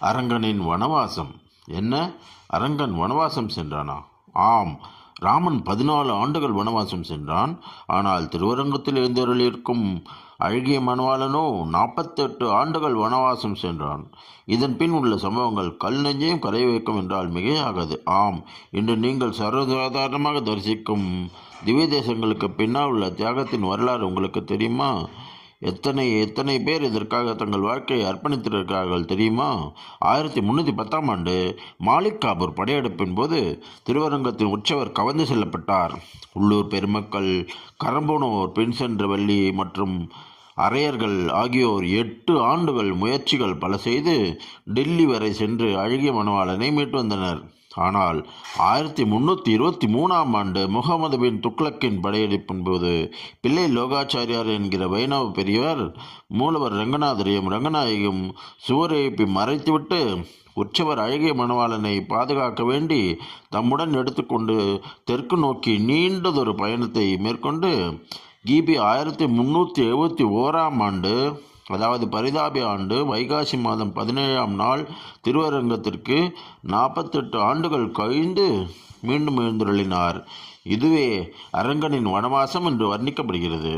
அரங்கனின் வனவாசம். என்ன? அரங்கன் வனவாசம் சென்றானா? ஆம். ராமன் பதினாலு ஆண்டுகள் வனவாசம் சென்றான். ஆனால் திருவரங்கத்தில் எழுந்தருளிருக்கும் அழகிய மணவாளனோ நாற்பத்தெட்டு ஆண்டுகள் வனவாசம் சென்றான். இதன் பின் உள்ள சம்பவங்கள் கல் நெஞ்சையும் கரை வைக்கும் என்றால் மிகையாகாது. ஆம். இன்று நீங்கள் சர்வசாதாரணமாக தரிசிக்கும் திவ்ய தேசங்களுக்கு பின்னால் உள்ள தியாகத்தின் வரலாறு உங்களுக்கு தெரியுமா? எத்தனை எத்தனை பேர் இதற்காக தங்கள் வாழ்க்கையை அர்ப்பணித்திருக்கிறார்கள் தெரியுமா? ஆயிரத்தி முந்நூற்றி பத்தாம் ஆண்டு மாலிக் காபூர் படையெடுப்பின் போது திருவரங்கத்தின் உற்சவர் கவர்ந்து செல்லப்பட்டார். உள்ளூர் பெருமக்கள் கரம்போனோர் பெண் சென்ற வள்ளி மற்றும் அரையர்கள் ஆகியோர் எட்டு ஆண்டுகள் முயற்சிகள் பல செய்து டெல்லி வரை சென்று அழகிய மணவாளனை மீட்டு வந்தனர். ஆனால் ஆயிரத்தி முன்னூற்றி இருபத்தி மூணாம் ஆண்டு முகமது பின் துக்ளக்கின் படையெடுப்பின் போது பிள்ளை லோகாச்சாரியார் என்கிற வைணவ பெரியவர் மூலவர் ரங்கநாதரையும் ரங்கநாயகியும் சுவரேப்பி மறைத்துவிட்டு உற்சவர் அழகிய மணவாளனை பாதுகாக்க வேண்டி தம்முடன் எடுத்துக்கொண்டு தெற்கு நோக்கி நீண்டதொரு பயணத்தை மேற்கொண்டு கிபி ஆயிரத்தி முந்நூற்றி எழுபத்தி ஓராம் ஆண்டு அதாவது பரிதாபி ஆண்டு வைகாசி மாதம் பதினேழாம் நாள் திருவரங்கத்திற்கு நாற்பத்தெட்டு ஆண்டுகள் கழிந்து மீண்டும் எழுந்துருளினார். இதுவே அரங்கனின் வனவாசம் என்று வர்ணிக்கப்படுகிறது.